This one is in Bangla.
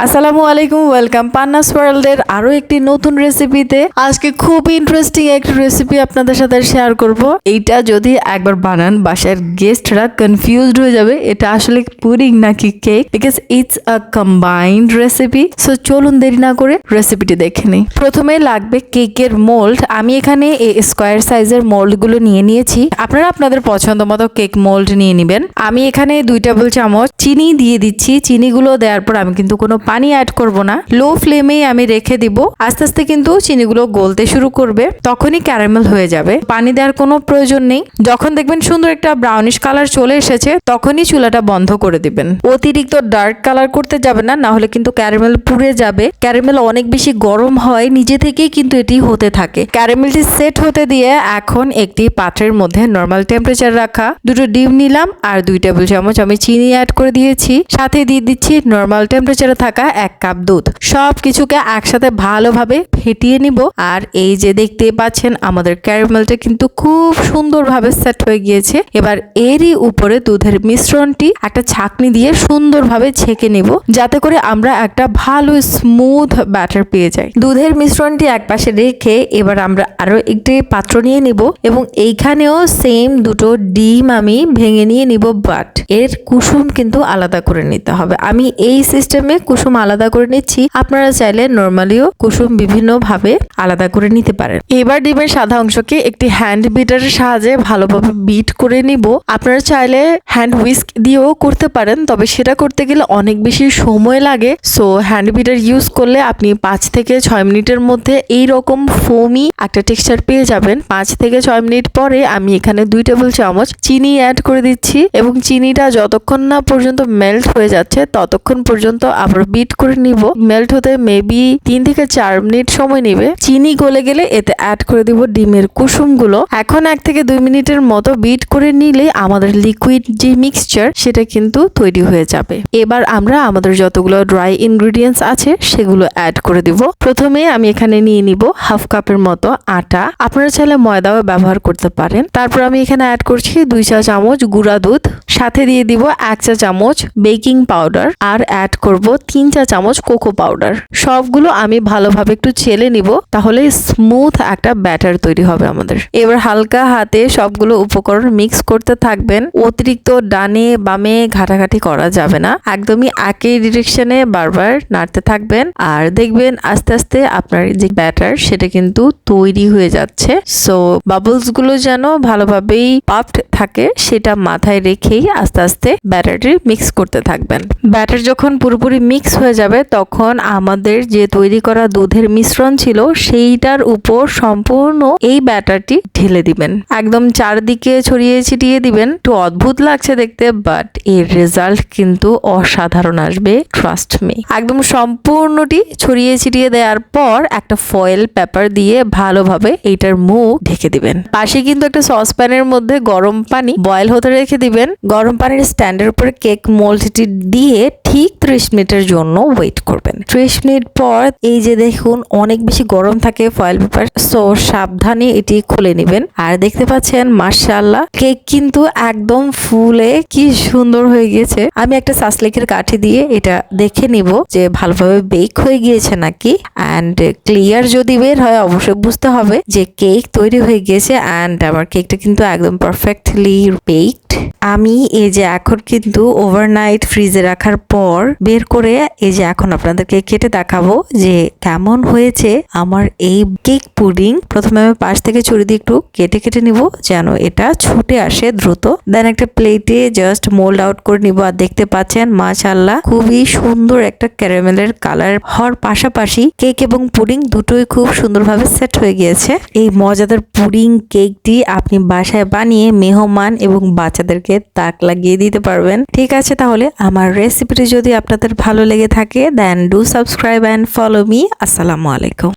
আসসালামু আলাইকুম, ওয়েলকাম পান্নাস ওয়ার্ল্ডের আরও একটি নতুন রেসিপিতে। আজকে খুব ইন্টারেস্টিং একটা রেসিপি আপনাদের সাথে শেয়ার করব। এইটা যদি একবার বানান, বাসার গেস্টরা কনফিউজড হয়ে যাবে, এটা আসলে পুডিং নাকি cake because it's a combined recipe so চলুন দেরি না করে রেসিপিটি দেখে নিই। প্রথমে লাগবে কেকের মোল্ড আমি এখানে এই স্কোয়ার সাইজের মোল্ডগুলো নিয়ে নিয়েছি। আপনারা আপনাদের পছন্দ মতো কেক মোল্ড নিয়ে নেবেন। আমি এখানে দুই টেবিল চামচ চিনি দিয়ে দিচ্ছি। চিনিগুলো দেওয়ার পর আমি কিন্তু কোনো পানি অ্যাড করব না। লো ফ্লেমেই আমি রেখে দিব। আস্তে আস্তে কিন্তু চিনিগুলো গলতে শুরু করবে। তখনই ক্যারামেল হয়ে যাবে। পানি দেওয়ার কোনো প্রয়োজন নেই। যখন দেখবেন সুন্দর একটা ব্রাউনিশ কালার চলে এসেছে, তখনই চুলাটা বন্ধ করে দিবেন। অতিরিক্ত ডার্ক কালার করতে যাবে না না হলে কিন্তু ক্যারামেল পুড়ে যাবে। ক্যারামেল অনেক বেশি গরম হয়, নিজে থেকেই কিন্তু এটি হতে থাকে। ক্যারামেলটি সেট হতে দিয়ে এখন একটি পাত্রের মধ্যে নর্মাল টেম্পারেচার রাখা। দুটো ডিম নিলাম আর দুই টেবিল চামচ আমি চিনি অ্যাড করে দিয়েছি। সাথে দিয়ে দিচ্ছি নর্মাল টেম্পারেচারে থাকা এক কাপ দুধ। সব কিছুকে একসাথে ভালোভাবে ফেটিয়ে নিব। আর এই যে দেখতে পাচ্ছেন, আমাদের ক্যারামেলটা কিন্তু খুব সুন্দরভাবে সেট হয়ে গিয়েছে। এবার এরই উপরে দুধের মিশ্রণটি একটা ছাকনি দিয়ে সুন্দরভাবে ছেঁকে নিব। যাতে করে আমরা একটা ভালো স্মুথ ব্যাটার পেয়ে যাই। দুধের মিশ্রণটি একপাশে রেখে এবার আমরা আরও একটি পাত্র নিয়ে নিব এবং এইখানেও সেম দুটো ডিম আমি ভেঙে নিয়ে নিব বাট এর কুসুম কিন্তু আলাদা করে নিতে হবে। আমি এই সিস্টেমে কুসুম আলাদা করে নিচ্ছি। আপনারা চাইলে নর্মালিও কুসুম বিভিন্ন ভাবে আলাদা করে নিতে পারেন। এবার ডিমের সাদা অংশকে একটি হ্যান্ড বিটারের সাহায্যে ভালোভাবে বিট করে নিব। আপনারা চাইলে হ্যান্ড হুইস্ক দিয়েও করতে পারেন, তবে সেটা করতে গেলে অনেক বেশি সময় লাগে। সো হ্যান্ড বিটার ইউজ করলে আপনি পাঁচ থেকে ছয় মিনিটের মধ্যে এই রকম ফোমি একটা টেক্সচার পেয়ে যাবেন। পাঁচ থেকে ছয় মিনিট পরে আমি এখানে দুই টেবিল চামচ চিনি অ্যাড করে দিচ্ছি এবং চিনিটা যতক্ষণ না পর্যন্ত মেল্ট হয়ে যাচ্ছে, ততক্ষণ পর্যন্ত আবার বিট করে নিব। মেল্ট হতে মেবি তিন থেকে চার মিনিট সময় নেবে। চিনি গলে গেলে এতে অ্যাড করে দিব ডিমের কুসুমগুলো। এখন এক থেকে দুই মিনিটের মতো বিট করে নিলে আমাদের লিকুইড যে মিক্সচার সেটা কিন্তু তৈরি হয়ে যাবে। এবার আমরা আমাদের যতগুলো ড্রাই ইনগ্রিডিয়েন্টস আছে, সেগুলো অ্যাড করে দিব। প্রথমে আমি এখানে নিয়ে নিব হাফ কাপের মতো আটা। আপনারা চাইলে ময়দাও ব্যবহার করতে পারেন। তারপর আমি এখানে অ্যাড করছি দুই চা চামচ গুঁড়া দুধ। সাথে দিয়ে দিব এক চা চামচ বেকিং পাউডার আর অ্যাড করব তিন চা চামচ কোকো পাউডার। সবগুলো আমি ভালোভাবে একটু ছেলে নিব, তাহলে স্মুথ একটা ব্যাটার তৈরি হবে আমাদের। এবার হালকা হাতে সবগুলো উপকরণ মিক্স করতে থাকবেন। অতিরিক্ত ডানে বামে ঘাটাঘাটি করা যাবে না। একদমই একই ডিরেকশনে বারবার নাড়তে থাকবেন। আর দেখবেন আস্তে আস্তে আপনার যে ব্যাটার সেটা কিন্তু তৈরি হয়ে যাচ্ছে। সো বাবলসগুলো যেন ভালোভাবেই পাফড থাকে, সেটা মাথায় রেখেই আস্তে আস্তে ব্যাটারটি মিক্স করতে থাকবেন। ব্যাটার যখন পুরোপুরি মিক্স হয়ে যাবে, তখন আমাদের যে তৈরি করা দুধের মিশ্রণ ছিল, সেইটার উপর সম্পূর্ণ এই ব্যাটারটি ঢেলে দিবেন। একদম চারদিকে ছড়িয়ে ছিটিয়ে দিবেন। একটু অদ্ভুত লাগছে দেখতে বাট এর রেজাল্ট কিন্তু অসাধারণ আসবে ট্রাস্ট মি একদম সম্পূর্ণটি ছড়িয়ে ছিটিয়ে দেওয়ার পর একটা ফয়েল পেপার দিয়ে ভালোভাবে এইটার মুখ ঢেকে দিবেন। পাশে কিন্তু একটা সসপ্যানের মধ্যে গরম পানি বয়েল হতে রেখে দিবেন। গরম পানির স্ট্যান্ডের উপরে কেক মোল্ডটি দিয়ে ঠিক ত্রিশ মিনিটের জন্য ওয়েট করবেন। ত্রিশ মিনিট পর এই যে দেখুন, অনেক বেশি গরম থাকে ফয়েল পেপার সো সাবধানে এটি খুলে নেবেন। আর দেখতে পাচ্ছেন মার্শাল্লাহ কেক কিন্তু একদম ফুলে কি সুন্দর হয়ে গিয়েছে। আমি একটা সাসলেকের কাঠি দিয়ে এটা দেখে নিব যে ভালোভাবে বেক হয়ে গিয়েছে নাকি। অ্যান্ড ক্লিয়ার যদি বের হয়, অবশ্যই বুঝতে হবে যে কেক তৈরি হয়ে গিয়েছে অ্যান্ড আমার কেকটা কিন্তু একদম পারফেক্টলি বেকড আমি এই যে এখন কিন্তু ওভারনাইট ফ্রিজে রাখার পর বের করে এই যে এখন আপনাদেরকে কেটে দেখাবো যে কেমন হয়েছে আমার এই কেক পুডিং প্রথমে আমি পাশ থেকে ছুরি দিয়ে একটু কেটে কেটে নিব যেন এটা ছুটে আসে দ্রুত। দেন একটা প্লেটে জাস্ট মোল্ড আউট করে নিব। আর দেখতে পাচ্ছেন মাশাল্লাহ খুবই সুন্দর একটা ক্যারামেলের কালার হওয়ার পাশাপাশি কেক এবং পুডিং দুটোই খুব সুন্দরভাবে সেট হয়ে গিয়েছে। এই মজাদার পুডিং কেকটি আপনি বাসায় বানিয়ে মেহমান এবং বাচ্চাদেরকে তাক লাগিয়ে দিতে পারবেন। ঠিক আছে তাহলে, আমার রেসিপিটি যদি আপনাদের ভালো লেগে থাকে then do subscribe and follow me আসসালামু আলাইকুম।